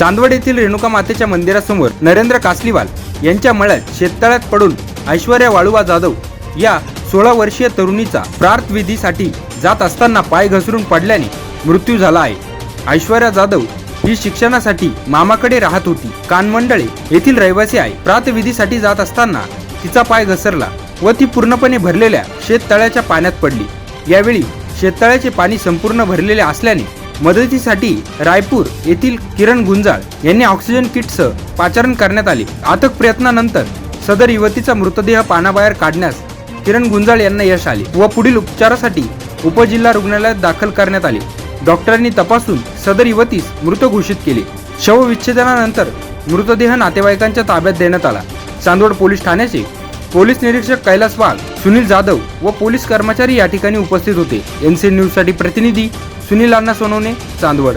चांदवड येथील रेणुका मातेच्या मंदिरासमोर नरेंद्र कासलीवाल यांच्या मळ्यात शेततळ्यात पडून ऐश्वर्या वाळुवा जाधव या सोळा वर्षीय तरुणीचा प्रार्थविधीसाठी जात असताना पाय घसरून पडल्याने मृत्यू झाला आहे. ऐश्वर्या जाधव ही शिक्षणासाठी मामाकडे राहत होती. कानमंडळे येथील रहिवासी आहे. प्रातविधीसाठी जात असताना तिचा पाय घसरला व ती पूर्णपणे भरलेल्या शेततळ्याच्या पाण्यात पडली. यावेळी शेततळ्याचे पाणी संपूर्ण भरलेले असल्याने मदतीसाठी रायपूर येथील किरण गुंजाळ यांनी ऑक्सिजन किटसह पाचारण करण्यात आले. अथक प्रयत्नानंतर सदर युवतीचा मृतदेह पाण्याबाहेर काढण्यास किरण गुंजाळ यांना यश आले व पुढील उपचारासाठी उपजिल्हा रुग्णालयात दाखल करण्यात आले. डॉक्टरांनी तपासून सदर युवतीस मृत घोषित केले. शवविच्छेदनानंतर मृतदेह नातेवाईकांच्या ताब्यात देण्यात आला. चांदवड पोलीस ठाण्याचे पोलीस निरीक्षक कैलास वाघ सुनील जाधव व पोलीस कर्मचारी या ठिकाणी उपस्थित होते. एनसी न्यूजसाठी प्रतिनिधी सुनील अण्णा सोनवणे चांदवड.